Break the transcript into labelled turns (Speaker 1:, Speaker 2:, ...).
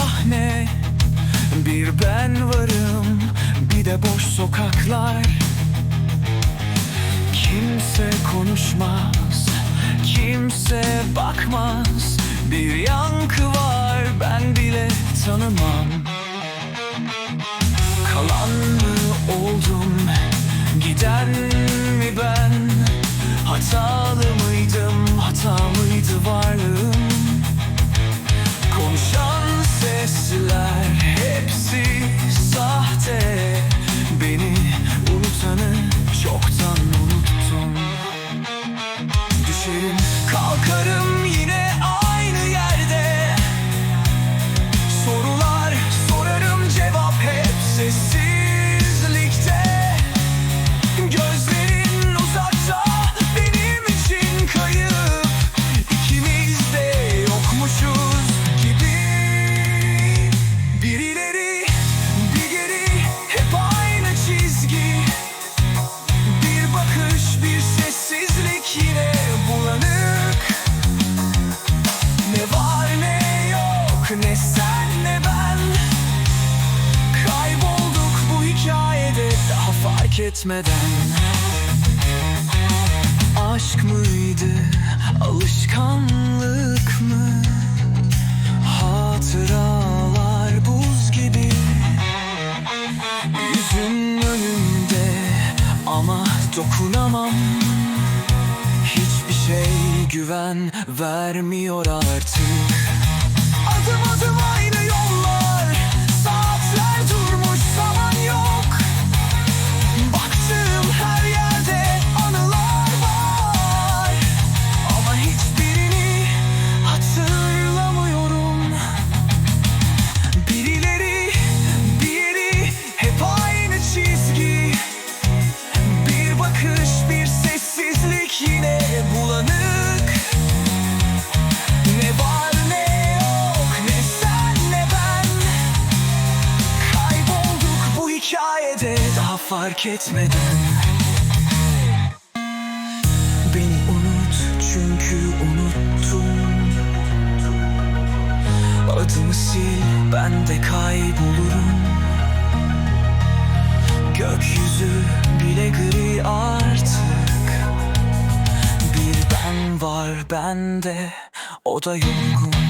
Speaker 1: sahne. Bir ben varım bir de boş sokaklar. Kimse konuşmaz, kimse bakmaz. Bir yankı var ben bile tanımam. Kalan mı oldum, giden mi ben? Hatalı mıydım, hata mıydı var? Etmeden. Aşk mıydı, alışkanlık mı? Hatıralar buz gibi. Yüzün önümde ama dokunamam. Hiçbir şey güven vermiyor artık. Adım adım aynı fark etmeden. Beni unut çünkü unuttum. Adımı sil ben de kaybolurum. Gökyüzü bile gri artık. Bir ben var bende o da yorgun